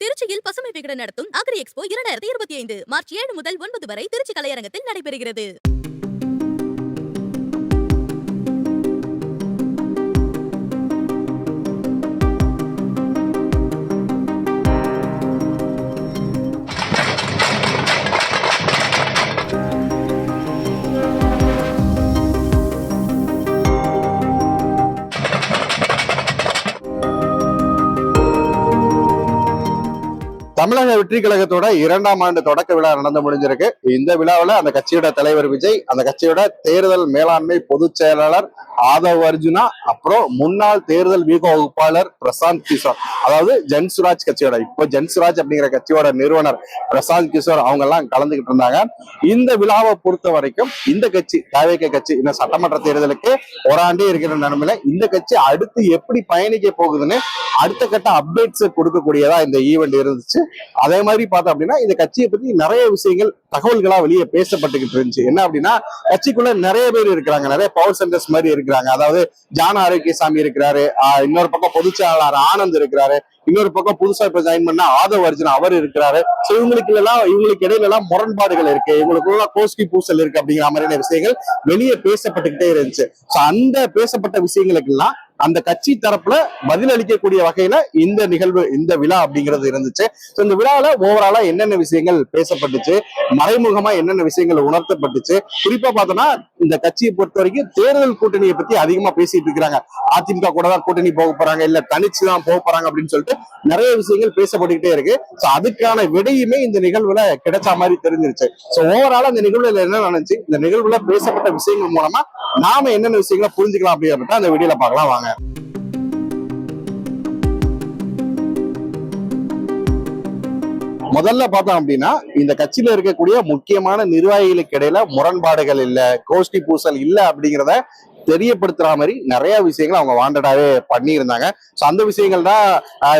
திருச்சியில் பசுமை விகடன் நடத்தும் அக்ரி எக்ஸ்போ இரண்டாயிரத்தி இருபத்தி ஐந்து மார்ச் ஏழு முதல் ஒன்பது வரை திருச்சி கலையரங்கத்தில் நடைபெறுகிறது. தமிழக வெற்றி கழகத்தோட இரண்டாம் ஆண்டு தொடக்க விழா நடந்து முடிஞ்சிருக்கு. இந்த விழாவில் அந்த கட்சியோட தலைவர் விஜய் அந்த கட்சியோட தேர்தல் மேலாண்மை பொதுச் செயலாளர் ஆதவ் அர்ஜுனா அப்புறம் முன்னாள் தேர்தல் வியூக வகுப்பாளர் பிரசாந்த் கிஷோர். அதாவது ஜன்சுராஜ் கட்சியோட இப்போ ஜன்சுராஜ் அப்படிங்கிற கட்சியோட நிறுவனர் பிரசாந்த் கிஷோர் அவங்க எல்லாம் கலந்துகிட்டு இருந்தாங்க. இந்த விழாவை பொறுத்த வரைக்கும் இந்த கட்சி தாவேக்க கட்சி இந்த சட்டமன்ற தேர்தலுக்கு ஓராண்டே இருக்கிற நிலைமையில இந்த கட்சி அடுத்து எப்படி பயணிக்க போகுதுன்னு அடுத்த கட்ட அப்டேட்ஸ் கொடுக்கக்கூடியதா இந்த ஈவெண்ட் இருந்துச்சு. அதே மாதிரி பார்த்தோம் அப்படின்னா இந்த கட்சியை பத்தி நிறைய விஷயங்கள் தகவல்களா வெளியே பேசப்பட்டுக்கிட்டு இருந்துச்சு. என்ன அப்படின்னா கட்சிக்குள்ள நிறைய பேர் இருக்கிறாங்க. நிறைய பவர் சென்டர்ஸ் மாதிரி இருக்கிறாங்க. அதாவது ஜான ஆரோக்கியசாமி இருக்கிறாரு. ஆஹ் இன்னொரு பக்கம் பொதுச் செயலாளர் ஆனந்த் இருக்கிறாரு. இன்னொரு பக்கம் புதுசா இப்ப ஜாயின் பண்ண ஆதவ் அர்ஜுன் அவர் இருக்கிறாரு. சோ இவங்களுக்கு எல்லாம் இவங்களுக்கு இடையில எல்லாம் முரண்பாடுகள் இருக்கு. இவங்களுக்குள்ள கோஷ்டி பூசல் இருக்கு அப்படிங்கிற மாதிரியான விஷயங்கள் வெளியே பேசப்பட்டுக்கிட்டே இருந்துச்சு. சோ அந்த பேசப்பட்ட விஷயங்களுக்கு எல்லாம் அந்த கட்சி தரப்புல பதில் அளிக்கக்கூடிய வகையில இந்த நிகழ்வு இந்த விழா அப்படிங்கிறது இருந்துச்சு. ஸோ இந்த விழாவில் ஓவராலா என்னென்ன விஷயங்கள் பேசப்பட்டுச்சு மறைமுகமா என்னென்ன விஷயங்கள் உணர்த்தப்பட்டுச்சு குறிப்பா பார்த்தோம்னா இந்த கட்சியை பொறுத்த வரைக்கும் தேர்தல் கூட்டணியை பத்தி அதிகமா பேசிட்டு இருக்கிறாங்க. அதிமுக கூட தான் கூட்டணி போக போறாங்க இல்ல தனிச்சு தான் போக போறாங்க அப்படின்னு சொல்லிட்டு நிறைய விஷயங்கள் பேசப்பட்டுக்கிட்டே இருக்கு. ஸோ அதுக்கான விடையுமே இந்த நிகழ்வுல கிடைச்ச மாதிரி தெரிஞ்சிருச்சு. ஸோ ஓவராலா இந்த நிகழ்வுல என்ன நடந்துச்சு? இந்த நிகழ்வுல பேசப்பட்ட விஷயங்கள் மூலமா நாம என்னென்ன விஷயங்களை புரிஞ்சுக்கலாம் அப்படிங்கிறத அந்த வீடியோல பார்க்கலாம். வாங்க. முதல்ல பார்த்தோம் அப்படின்னா இந்த கட்சியில இருக்கக்கூடிய முக்கியமான நிர்வாகிகளுக்கு இடையில முரண்பாடுகள் இல்ல கோஷ்டி பூசல் இல்ல அப்படிங்கிறத தெரியப்படுத்துற மாதிரி நிறைய விஷயங்கள் அவங்க வாண்டடாவே பண்ணியிருந்தாங்க. ஸோ அந்த விஷயங்கள் தான்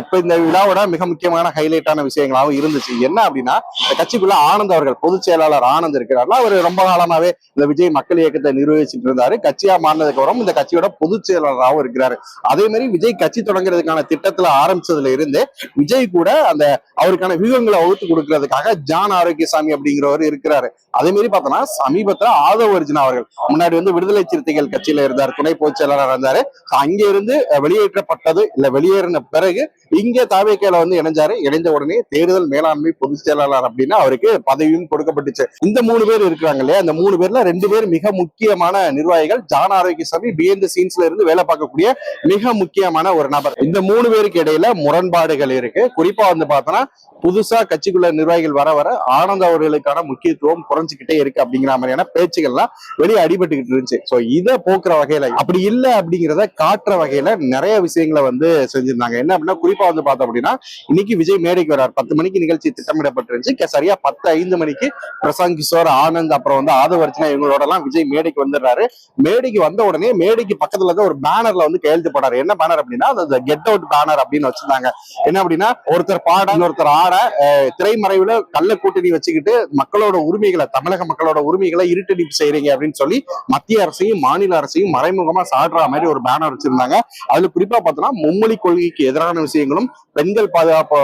இப்போ இந்த விழாவோட மிக முக்கியமான ஹைலைட்டான விஷயங்களாகவும் இருந்துச்சு. என்ன அப்படின்னா கட்சிக்குள்ள ஆனந்த் அவர்கள் பொதுச் செயலாளர் ஆனந்த் இருக்கிறார்ல. அவர் ரொம்ப காலமாவே இந்த விஜய் மக்கள் இயக்கத்தை நிர்வகிச்சுட்டு இருந்தாரு. கட்சியா மாறினதுக்கு அப்புறம் இந்த கட்சியோட பொதுச் செயலாளராகவும் இருக்கிறாரு. அதே மாதிரி விஜய் கட்சி தொடங்குறதுக்கான திட்டத்துல ஆரம்பிச்சதுல இருந்து விஜய் கூட அந்த அவருக்கான வியூகங்களை வகுத்து கொடுக்கறதுக்காக ஜான் ஆரோக்கியசாமி அப்படிங்கிறவர் இருக்கிறாரு. அதே மாதிரி பார்த்தோம்னா சமீபத்துல ஆதவ அர்ஜுனா அவர்கள் முன்னாடி வந்து விடுதலை சிறுத்தைகள் கட்சியில இருந்தார். துணை பொதுச் செயலாளராக இருந்தாரு. அங்க இருந்து வெளியேற்றப்பட்டது இல்ல வெளியேறின பிறகு இங்க தாவேக்கையில வந்து இணைஞ்சாரு. இணைந்த உடனே தேர்தல் மேலாண்மை பொதுச் செயலாளர் அப்படின்னு அவருக்கு பதவியும் கொடுக்கப்பட்டுச்சு. இந்த மூணு பேர் இருக்கிறாங்க இல்லையா? அந்த மூணு பேர்ல ரெண்டு பேர் மிக முக்கியமான நிர்வாகிகள். ஜான ஆரோக்கியசாமி பிஎந்த சீன்ஸ்ல இருந்து வேலை பார்க்கக்கூடிய மிக முக்கியமான ஒரு நபர். இந்த மூணு பேருக்கு இடையில முரண்பாடுகள் இருக்கு. குறிப்பா வந்து பார்த்தோம்னா புதுசா கட்சிக்குள்ள நிர்வாகிகள் வர வர ஆனந்த் அவர்களுக்கான முக்கியத்துவம் குறைஞ்சுக்கிட்டே இருக்கு அப்படிங்கிற மாதிரியான பேச்சுகள்லாம் வெளியே அடிபட்டுக்கிட்டு இருந்துச்சு. ஸோ இதை போக்குற வகையில அப்படி இல்லை அப்படிங்கிறத காட்டுற வகையில நிறைய விஷயங்களை வந்து செஞ்சிருந்தாங்க. என்ன அப்படின்னா குறிப்பா வந்து பார்த்தோம் அப்படின்னா இன்னைக்கு விஜய் மேடைக்கு வரார் பத்து மணிக்கு நிகழ்ச்சி திட்டமிடப்பட்டிருந்துச்சு. சரியா பத்து ஐந்து மணிக்கு பிரசாந்த் கிஷோர் ஆனந்த் அப்புறம் வந்து ஆதவர்ச்சனா இவங்களோட எல்லாம் விஜய் மேடைக்கு வந்துடுறாரு. மேடைக்கு வந்த உடனே மேடைக்கு பக்கத்துல தான் ஒரு பேனர்ல வந்து கையெழுத்து போடாரு என்ன பேனர் அப்படின்னா அந்த கெட் அவுட் பேனர் அப்படின்னு வச்சிருந்தாங்க. என்ன அப்படின்னா ஒருத்தர் பாட இன்னொருத்தர் ஆட திரைமறைவுல கள்ள கூட்டணி வச்சுக்கிட்டு மக்களோட உரிமைகளை தமிழக மக்களோட உரிமைகளை இருட்டடிப்பு செய்றீங்க அப்படின்னு சொல்லி மத்திய அரசையும் மாநில அரசையும் மறைமுகமா சாடுற மாதிரி ஒரு பேனர் வச்சிருந்தாங்க. அதுல குறிப்பா பார்த்தோம்னா மும்மொழி கொள்கைக்கு எதிரான விஷயங்களும் பெண்கள் பாதுகாப்பு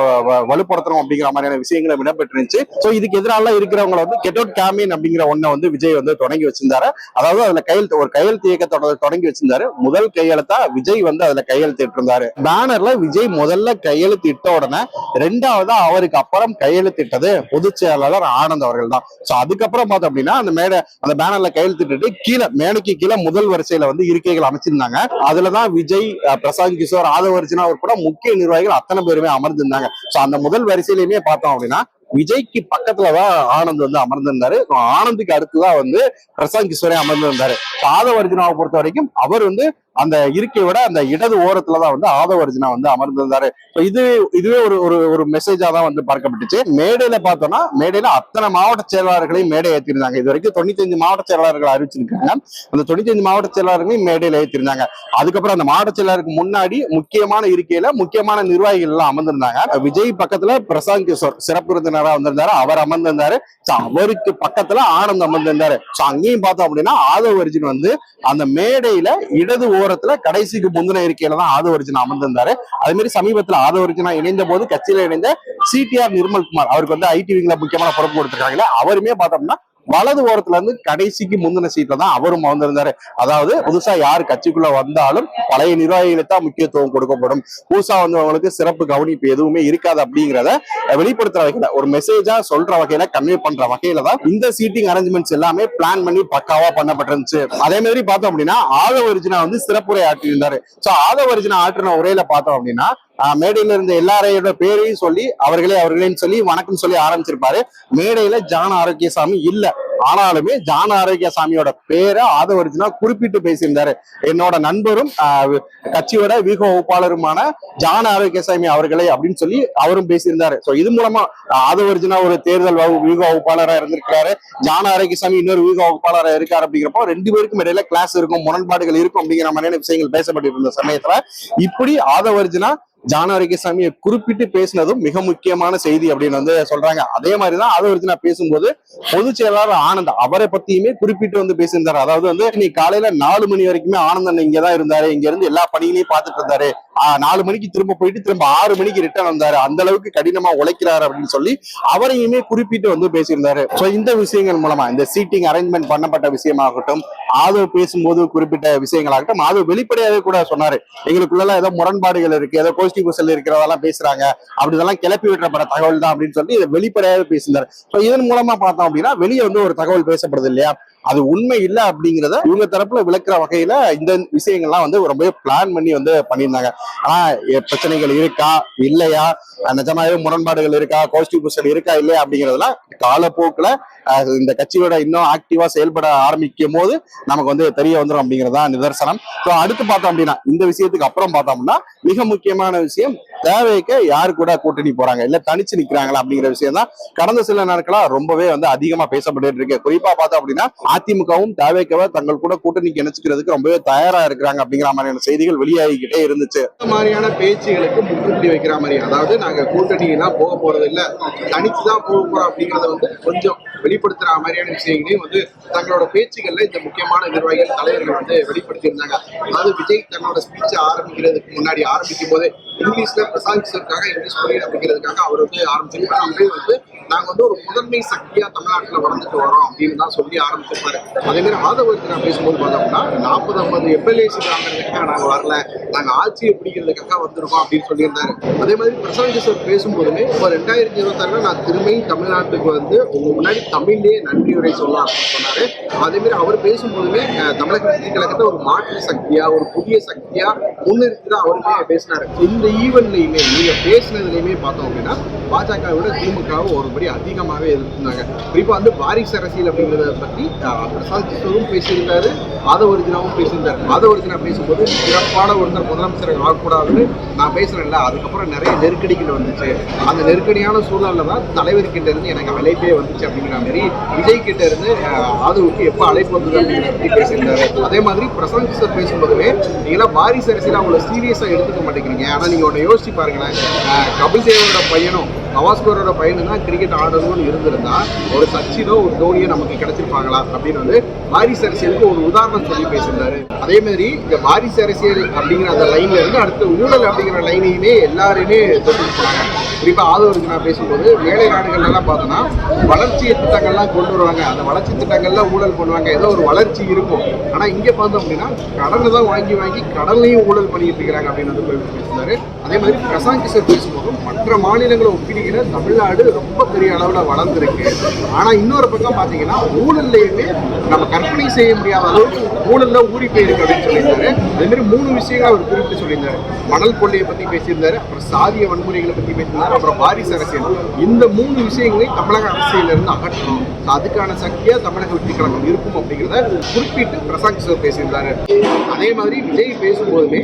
வலுப்படுத்தணும் அப்படிங்கிற மாதிரியான விஷயங்களும் இடம்பெற்றிருந்துச்சு. ஸோ இதுக்கு எதிரால இருக்கிறவங்க வந்து கெட் அவுட் கேம்பெயின் அப்படிங்கிற ஒண்ணை வந்து விஜய் வந்து தொடங்கி வச்சிருந்தாரு. அதாவது அதுல கையெழுத்து ஒரு கையெழுத்து இயக்கத்தோட தொடங்கி வச்சிருந்தாரு. முதல் கையெழுத்தா விஜய் வந்து அதுல கையெழுத்திட்டு இருந்தாரு பேனர்ல விஜய் முதல்ல கையெழுத்து இட்ட உடனே ரெண்டாவது அவருக்கு அப்புறம் கையெழுத்திட்டது பொதுச் செயலாளர் ஆனந்த் அவர்கள் தான். ஸோ அதுக்கப்புறம் பார்த்தோம் அப்படின்னா அந்த மேடை அந்த பேனர்ல கையெழுத்திட்டு கீழே மேடைக்கு கீழே முதல் வரிசையில வந்து இருக்கைகள் அமைச்சிருந்தாங்க. அதுலதான் விஜய் பிரசாந்த் கிஷோர் ஆதவர்ஜினா அவர் கூட முக்கிய நிர்வாகிகள் அத்தனை பேருமே அமர்ந்திருந்தாங்க. சோ அந்த முதல் வரிசையிலுமே பார்த்தோம் அப்படின்னா விஜய்க்கு பக்கத்துலதான் ஆனந்த் வந்து அமர்ந்திருந்தாரு. ஆனந்துக்கு அடுத்துதான் வந்து பிரசாந்த் கிஷோரே அமர்ந்திருந்தாரு. பாதவர்ஜனாவை பொறுத்த வரைக்கும் அவர் வந்து அந்த இருக்கையோட அந்த இடது ஓரத்துலதான் வந்து ஆதவர்ஜனா வந்து அமர்ந்திருந்தாரு. இது இதுவே ஒரு ஒரு ஒரு மெசேஜா தான் வந்து பார்க்கப்பட்டுச்சு. மேடையில பார்த்தோம்னா மேடையில அத்தனை மாவட்ட செயலாளர்களையும் மேடை ஏற்றிருந்தாங்க இது வரைக்கும் தொண்ணூத்தஞ்சு மாவட்ட செயலாளர்கள் அறிவிச்சிருக்காங்க. அந்த தொண்ணூத்தஞ்சு மாவட்ட செயலாளர்களையும் மேடையில ஏற்றிருந்தாங்க அதுக்கப்புறம் அந்த மாவட்ட செயலாளருக்கு முன்னாடி முக்கியமான இருக்கையில முக்கியமான நிர்வாகிகள் எல்லாம் அமர்ந்திருந்தாங்க. விஜய் பக்கத்துல பிரசாந்த் கிஷோர் சிறப்பு விருந்தினரா வந்திருந்தாரு. அவர் அமர்ந்திருந்தாரு. அவருக்கு பக்கத்துல ஆனந்த் அமர்ந்திருந்தாரு. அங்கேயும் பார்த்தோம் அப்படின்னா ஆதவ அர்ஜுன் வந்து அந்த மேடையில இடது ஓரத்துல கடைசிக்கு முந்தின இருக்கையில தான் ஆதவர்ஜுனா அமர்ந்திருந்தாரு. அதே மாதிரி சமீபத்துல ஆதவர்ஜனா இணைந்த போது கட்சியில இணைந்த சிடிஆர் நிர்மல்குமார் அவருக்கு வந்து ஐடி விங்ல முக்கியமான பொறுப்பு கொடுத்திருக்காங்களே அவருமே பார்த்தோம்னா வலது ஓரத்துல இருந்து கடைசிக்கு முந்தின சீட்ல தான் அவரும் வந்திருந்தாரு அதாவது புதுசா யார் கட்சிக்குள்ள வந்தாலும் பழைய நிர்வாகிகளுக்கு தான் முக்கியத்துவம் கொடுக்கப்படும். புதுசா வந்தவங்களுக்கு சிறப்பு கவனிப்பு எதுவுமே இருக்காது அப்படிங்கிறத வெளிப்படுத்துற வகையில ஒரு மெசேஜா சொல்ற வகையில கன்வே பண்ற வகையில தான் இந்த சீட்டிங் அரேஞ்ச்மெண்ட்ஸ் எல்லாமே பிளான் பண்ணி பக்காவா பண்ணப்பட்டிருந்துச்சு. அதே மாதிரி பார்த்தோம் அப்படின்னா ஆதவர்ஜுனா வந்து சிறப்புரை ஆற்றியிருந்தாரு. சோ ஆதவர்ஜுனா ஆற்றின உரையில பார்த்தோம் அப்படின்னா மேடையில இருந்த எல்லாரையோட பேரையும் சொல்லி அவர்களே அவர்களேன்னு சொல்லி வணக்கம் சொல்லி ஆரம்பிச்சிருப்பாரு. மேடையில ஜான ஆரோக்கியசாமி இல்ல. ஆனாலுமே ஜான ஆரோக்கியசாமியோட பேரை ஆதவர்ஜுனா குறிப்பிட்டு பேசியிருந்தாரு. என்னோட நண்பரும் ஆஹ் கட்சியோட வீக வகுப்பாளருமான ஜான ஆரோக்கியசாமி அவர்களே அப்படின்னு சொல்லி அவரும் பேசியிருந்தாரு. சோ இது மூலமா ஆதவர்ஜுனா ஒரு தேர்தல் வீக வகுப்பாளரா இருந்திருக்காரு ஜான ஆரோக்கியசாமி இன்னொரு வீக வகுப்பாளராக இருக்காரு அப்படிங்கிறப்போ ரெண்டு பேருக்கும் இடையில கிளாஸ் இருக்கும் முரண்பாடுகள் இருக்கும் அப்படிங்கிற மாதிரியான விஷயங்கள் பேசப்பட்டு இருந்த சமயத்துல இப்படி ஆதவர்ஜுனா ஜான சாமியை குறிப்பிட்டு பேசினதும் மிக முக்கியமான செய்தி அப்படின்னு வந்து சொல்றாங்க. அதே மாதிரிதான் அதை ஒருத்தனா பேசும்போது பொதுச் செயலாளர் ஆனந்த் அவரை பத்தியுமே குறிப்பிட்டு வந்து பேசியிருந்தாரு. அதாவது வந்து இன்னைக்கு காலையில நாலு மணி வரைக்குமே ஆனந்தன் இங்கதான் இருந்தாரு. இங்க இருந்து எல்லா பணிகளையும் பார்த்துட்டு இருந்தாரு. ஆஹ் நாலு மணிக்கு திரும்ப போயிட்டு திரும்ப ஆறு மணிக்கு ரிட்டர்ன் வந்தாரு. அந்த அளவுக்கு கடினமா உழைக்கிறாரு அப்படின்னு சொல்லி அவரையுமே குறிப்பிட்டு வந்து பேசியிருந்தாரு. சோ இந்த விஷயங்கள் மூலமா இந்த சீட்டிங் அரேஞ்ச்மெண்ட் பண்ணப்பட்ட விஷயமாகட்டும் ஆதவ் பேசும்போது குறிப்பிட்ட விஷயங்களாகட்டும் ஆதவ் வெளிப்படையாவே கூட சொன்னாரு. எங்களுக்குள்ள ஏதோ முரண்பாடுகள் இருக்கு. ஏதோ கோஷ்டி குசல் இருக்கிறதெல்லாம் பேசுறாங்க. அப்படி இதெல்லாம் கிளப்பி விட்டுறப்பட தகவல் தான் அப்படின்னு சொல்லி இதை வெளிப்படையாவே பேசியிருந்தாரு. இதன் மூலமா பார்த்தோம் அப்படின்னா வெளியே வந்து ஒரு தகவல் பேசப்படுது இல்லையா? அது உண்மை இல்லை அப்படிங்கிறத இவங்க தரப்புல விளக்குற வகையில இந்த விஷயங்கள்லாம் வந்து ரொம்பவே பிளான் பண்ணி வந்து பண்ணியிருந்தாங்க. ஆனா பிரச்சனைகள் இருக்கா? இல்லையா? நிஜமாவே முரண்பாடுகள் இருக்கா? கோஷ்டி இருக்கா? இல்லையா? அப்படிங்கறதெல்லாம் காலப்போக்குல இந்த கட்சியோட இன்னும் ஆக்டிவா செயல்பட ஆரம்பிக்கும் போது நமக்கு வந்து தெரிய வந்துடும் அப்படிங்கிறது தான் நிதர்சனம். ஸோ அடுத்து பார்த்தோம் அப்படின்னா இந்த விஷயத்துக்கு அப்புறம் பார்த்தோம்னா மிக முக்கியமான விஷயம் தேவைக்கு யார் கூட கூட்டணி போறாங்க? இல்ல தனிச்சு நிக்கிறாங்களா அப்படிங்கிற விஷயம் தான் கடந்த சில நாட்களா ரொம்பவே வந்து அதிகமா பேசப்பட்டு இருக்கு. குறிப்பா பார்த்தோம் அப்படின்னா அதிமுகவும் தேவைக்கவ தங்கள் கூட கூட்டணிக்கு இணைச்சுக்கிறதுக்கு ரொம்பவே தயாரா இருக்கிறாங்க அப்படிங்கிற மாதிரியான செய்திகள் வெளியாகிக்கிட்டே இருந்துச்சு. இந்த மாதிரியான பேச்சுகளுக்கு முற்றுப்புள்ளி வைக்கிற மாதிரி அதாவது நாங்க கூட்டணியெல்லாம் போக போறது இல்ல தனிச்சுதான் போக போறோம் அப்படிங்கறத வந்து கொஞ்சம் வெளிப்படுத்துற மாதிரியான விஷயங்களையும் வந்து தங்களோட பேச்சுகள்ல இந்த முக்கியமான நிர்வாகிகள் தலைவர்கள் வந்து வெளிப்படுத்தி இருந்தாங்க அதாவது விஜய் தன்னோட ஸ்பீச் ஆரம்பிக்கிறதுக்கு முன்னாடி ஆரம்பிக்கும் போதே இங்கிலீஷ்ல பிரசாந்த் கிஷோருக்காக இங்கிலீஷ் மொழி அப்படிங்கிறதுக்காக அவர் வந்து ஆரம்பிச்சிருப்பாரு அவரே வந்து நாங்க வந்து ஒரு முதன்மை சக்தியா தமிழ்நாட்டுல வளர்ந்துட்டு வரோம் அப்படின்னு தான் சொல்லி ஆரம்பிச்சிருப்பாரு. அதே மாதிரி ஆதவருக்கு நான் பேசும்போது பார்த்தோம்னா நாற்பது ஐம்பது எம்எல்ஏ வாங்குறதுக்காக நாங்க வரல நாங்க ஆட்சியை பிடிக்கிறதுக்காக வந்திருக்கோம் அப்படின்னு சொல்லியிருந்தாரு. அதே மாதிரி பிரசாந்த் சார் பேசும்போதுமே இப்போ ரெண்டாயிரத்தி இருபத்தாறுல நான் திரும்பியும் தமிழ்நாட்டுக்கு வந்து உங்க முன்னாடி தமிழ்லேயே நன்றியுரை சொல்லலாம் அப்படின்னு சொன்னாரு. அதே மாதிரி அவர் பேசும்போதுமே தமிழக கழகத்தை ஒரு மாற்று சக்தியா ஒரு புதிய சக்தியா முன்னிறுத்தி தான் அவருமே பேசினாரு. இந்த ஈவெண்ட்லயுமே நீங்க பேசினதுலையுமே பார்த்தோம் அப்படின்னா பாஜக விட திமுகவை ஒருபடி அதிகமாகவே எதிர்த்துனாங்க குறிப்பா வந்து வாரிசு அரசியல் அப்படிங்கிறத பத்தி அஹ், பிரசாந்த் கிஷோரும் பேசியிருந்தாரு ஆதவர்ஜினாவும் பேசியிருந்தாரு. ஆதவர்ஜினா பேசும்போது சிறப்பான ஒருத்தர் முதலமைச்சர் ஆகக்கூடாதுன்னு நான் பேசுறேன்ல. அதுக்கப்புறம் நிறைய நெருக்கடிகள் வந்துச்சு. அந்த நெருக்கடியான சூழலில் தான் தலைவர் கிட்ட இருந்து எனக்கு அழைப்பே வந்துச்சு அப்படிங்கிற மாதிரி விஜய் கிட்ட இருந்து அஹ், ஆதவுக்கு அழைப்பு வந்தது அப்படிங்கிற பத்தி பேசியிருந்தாரு. அதே மாதிரி பிரசாந்த் சார் பேசும்போதுமே நீங்களாம் வாரிசு அரசியல் அவங்கள சீரியஸாக எடுத்துக்க மாட்டேங்கிறீங்க. ஆனால் நீங்கள் ஒன்று யோசிச்சு பாருங்களேன். கபில் தேவோட பையனும் கவாஸ்கரோட பையனும் தான் கிரிக்கெட் ஆடணும்னு இருந்திருந்தா ஒரு சச்சினோ ஒரு தோனியோ நமக்கு கிடைச்சிருப்பாங்களா அப்படின்னு வந்து வாரிசு அரசியலுக்கு ஒரு உதாரணம் சொல்லி பேசியிருந்தாரு. அதே மாதிரி இந்த வாரிசு அரசியல் அப்படிங்கிற அந்த லைன்ல இருந்து அடுத்த ஊழல் அப்படிங்கிற லைனையுமே எல்லாருமே தொட்டிருப்பாங்க போனாங்க குறிப்பா ஆதவருக்கு நான் பேசும்போது மேலை நாடுகள்ல எல்லாம் பார்த்தோம்னா வளர்ச்சி திட்டங்கள்லாம் கொண்டு வருவாங்க. அந்த வளர்ச்சி திட்டங்கள்லாம் ஊழல் பண்ணுவாங்க. ஏதோ ஒரு வளர்ச்சி இருக்கும். ஆனா இங்க பார்த்தோம் அப்படின்னா கடனை தான் வாங்கி வாங்கி கடன்லையும் ஊழல் பண்ணிட்டு இருக்கிறாங்க அப்படின்னு வந்து பேசினாரு அதே மாதிரி பிரசாந்த் கிஷோர் பேசும்போதும் மற்ற மாநிலங்களை பார்த்தீங்கன்னா தமிழ்நாடு ரொம்ப பெரிய அளவில் வளர்ந்துருக்கு. ஆனால் இன்னொரு பக்கம் பார்த்தீங்கன்னா ஊழல்லையுமே நம்ம கற்பனை செய்ய முடியாத அளவுக்கு ஊழல்ல ஊறி போயிருக்கு அப்படின்னு சொல்லியிருந்தாரு. அதே மாதிரி மூணு விஷயங்கள் அவர் குறிப்பிட்டு சொல்லியிருந்தாரு. மணல் கொள்ளையை பற்றி பேசியிருந்தாரு அப்புறம் சாதிய வன்முறைகளை பற்றி பேசியிருந்தாரு அப்புறம் வாரிசு அரசியல். இந்த மூணு விஷயங்களையும் தமிழக அரசியலிருந்து அகற்றணும். அதுக்கான சக்தியாக தமிழக வெற்றி கழகம் இருக்கும் அப்படிங்கிறத குறிப்பிட்டு பிரசாந்த் சார் பேசியிருந்தாரு. அதே மாதிரி விஜய் பேசும்போதுமே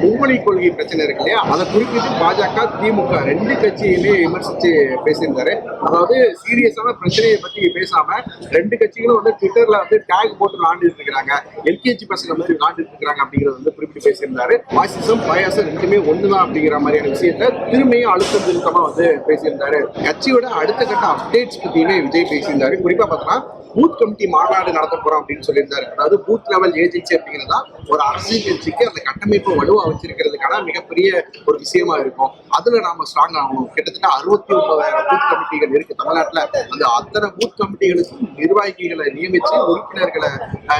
மும்மொழி கொள்கை பிரச்சனை இருக்கு இல்லையா? அதை குறிப்பிட்டு பாஜக திமுக ரெண்டு கட்சியுமே விமர்சித்து பேசியிருந்தாரு. அதாவது சீரியஸான பிரச்சனையை பற்றி பேசாம ரெண்டு கட்சிகளும் வந்து ட்விட்டர்ல வந்து டேக் போட்டு விளாண்டுட்டு இருக்காங்க எல்கேஜி பசங்க மாதிரி விளாண்டுட்டு இருக்காங்க அப்படிங்கறது வந்து குறிப்பிட்டு பேசியிருந்தாரு. பாசிசம் பயாசம் ரெண்டுமே ஒண்ணுதான் அப்படிங்கிற மாதிரியான விஷயத்த திரும்பியும் அழுத்தம் திருத்தமா வந்து பேசியிருந்தாரு. கட்சியோட அடுத்த கட்ட அப்டேட்ஸ் பத்தியுமே விஜய் பேசியிருந்தாரு. குறிப்பா பார்த்தோம்னா பூத் கமிட்டி மாநாடு நடத்த போறோம் அப்படின்னு சொல்லியிருந்தாரு. அதாவது பூத் லெவல் ஏஜென்சி அப்படிங்கிறதா ஒரு அரசியல் கட்சிக்கு அந்த கட்டமைப்பு வலுவா வச்சிருக்கிறதுக்கான மிகப்பெரிய ஒரு விஷயமா இருக்கும். அதுல நாம ஸ்ட்ராங் ஆகணும். கிட்டத்தட்ட அறுபத்தி ஒன்பதாயிரம் பூத் கமிட்டிகள் இருக்கு. தமிழ்நாட்டுல அந்த அத்தனை பூத் கமிட்டிகளுக்கும் நிர்வாகிகளை நியமிச்சு உறுப்பினர்களை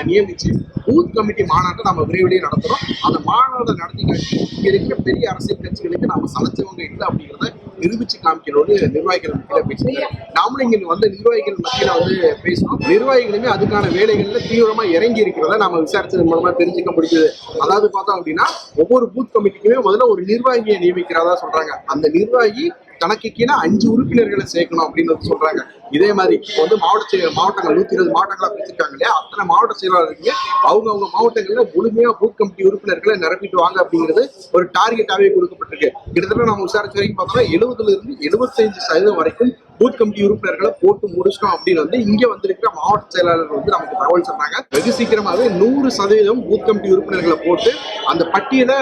நியமிச்சு பூத் கமிட்டி மாநாட்டை நம்ம விரைவிலேயே நடத்துறோம். அந்த மாநாட்டை நடத்தி காட்டி இங்க இருக்கிற பெரிய அரசியல் கட்சிகளுக்கு நாம சலைச்சவங்க இல்லை அப்படிங்கிறத நிரூபிச்சு காமிக்கணும்னு நிர்வாகிகள் மத்தியில பேசினாரு நாமளும் இங்க வந்து நிர்வாகிகள் மத்தியில வந்து பேசணும். நிர்வாகிகளுமே அதுக்கான வேலைகள்ல தீவிரமா இறங்கி இருக்கிறத நாம விசாரிச்சது மூலமா தெரிஞ்சுக்க முடிஞ்சது. அதாவது பார்த்தோம் அப்படின்னா ஒவ்வொரு பூத் கமிட்டிக்குமே முதல்ல ஒரு நிர்வாகியை நியமிக்கிறதா சொல்றாங்க. அந்த நிர்வாகி தனக்கு கீழே அஞ்சு உறுப்பினர்களை சேர்க்கணும் அப்படின்னு சொல்றாங்க. இதே மாதிரி இப்போ வந்து மாவட்ட செயலர் மாவட்டங்கள் நூத்தி இருபது மாவட்டங்களா பிரிச்சிருக்காங்க இல்லையா? அத்தனை மாவட்ட செயலாளருக்கு அவங்க அவங்க மாவட்டங்கள்ல முழுமையா பூத் கமிட்டி உறுப்பினர்களை நிரப்பிட்டு வாங்க அப்படிங்கிறது ஒரு டார்கெட்டாவே கொடுக்கப்பட்டிருக்கு. கிட்டத்தட்ட நம்ம விசாரிச்ச வரைக்கும் பார்த்தோம்னா எழுபதுல இருந்து எழுபத்தஞ்சு சதவீதம் வரைக்கும் பூத் கமிட்டி உறுப்பினர்களை போட்டு முடிச்சிட்டோம் அப்படின்னு வந்து இங்க வந்திருக்கிற மாவட்ட செயலாளர் வந்து நமக்கு தகவல் சொன்னாங்க வெகு சீக்கிரமாவே நூறு சதவீதம் பூத் கமிட்டி உறுப்பினர்களை போட்டு அந்த பட்டியலை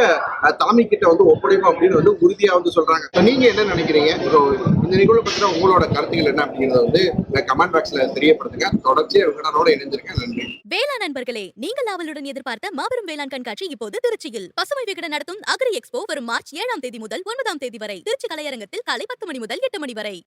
தலைமை கிட்ட வந்து ஒப்படைப்போம் அப்படின்னு வந்து உறுதியா வந்து சொல்றாங்க. நீங்க என்ன நினைக்கிறீங்க? இந்த நிகழ்வு பத்தின உங்களோட கருத்துக்கள் என்ன அப்படிங்கிறத வந்து கமெண்ட் பாக்ஸ்ல தெரியப்படுத்துங்க. தொடர்ச்சி விகடனோட இணைஞ்சிருக்கேன் நன்றி. வேளாண் நண்பர்களே நீங்கள் ஆவலுடன் எதிர்பார்த்த மாபெரும் வேளாண் கண்காட்சி இப்போது திருச்சியில். பசுமை விகடன் நடத்தும் அக்ரி எக்ஸ்போ வரும் மார்ச் ஏழாம் தேதி முதல் ஒன்பதாம் தேதி வரை. திருச்சி கலையரங்கத்தில் காலை பத்து மணி முதல் எட்டு மணி வரை.